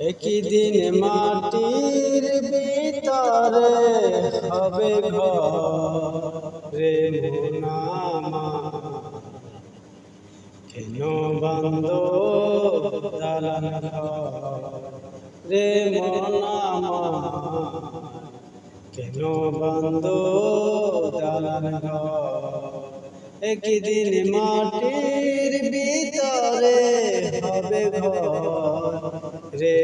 একই দিন মাটির ভিতরে হবে ঘরে কেন বন্ধ দালান রে মোনামা? কেন বন্ধ দালান একদিন মাটির ভিতরে হবে ঘর রে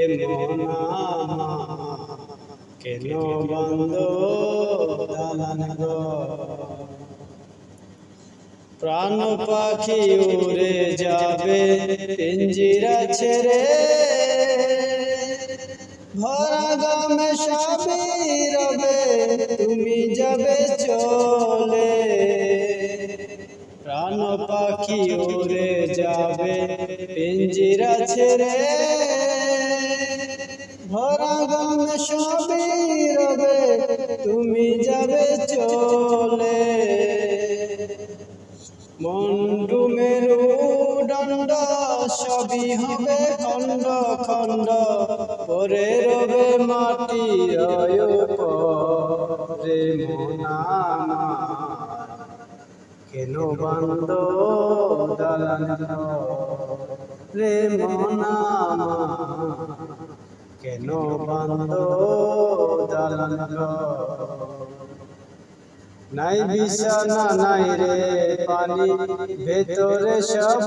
কেন বন্ধ প্রাণ পাখি উড়ে যাবে, পিঞ্জিরা ছেড়ে। ভরা গামে সবই রবে, তুমি যাবে চলে। প্রাণ পাখি উড়ে যাবে, পিঞ্জিরা ছেড়ে। ভরা গামে সবই রবে তুমি যাবে চলে। মন্ডু মেরু দণ্ড, সবই হবে খণ্ড খণ্ড পরে রবে মাটি রে মোনামা, কেন বন্ধ দালান রে মোনামা কেন নাই বিছানা, নাই রে পানি, ভেতরে সব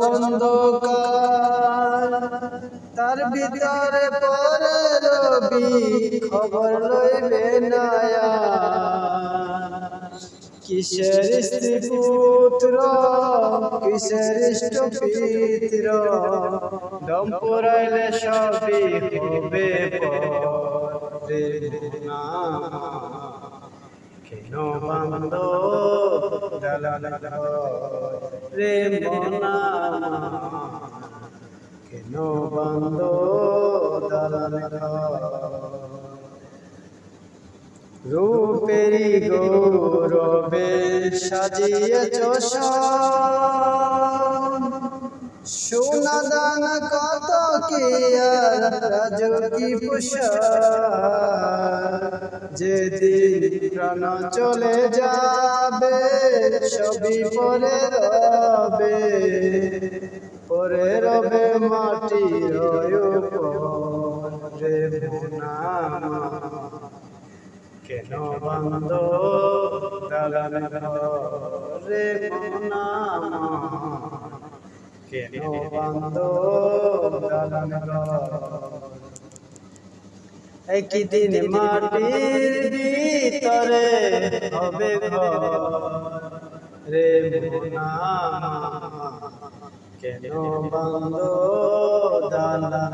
তার ভিতরে পরে রবি খবর লইবে নায়া কিসের স্ত্রী পুত্র কিসের ইষ্ট পিত্র দম পুরাইলে সবই হবে কেন বন্ধ দালাল রে মনা কেন বন্ধ দালাল রূপেরি গৌরবে সাজিয়েছ সোনা দান কত কি রাজকি পুষা যেদিন প্রাণ চলে যাবে, সবই পরে রবে। পরে রবে মাটি রে মোনামা কেন বন্ধ? দালান রে কেন বন্ধ? দালান একদিন মাটির ভিতরে হবে রে কেন বন্ধ? দালান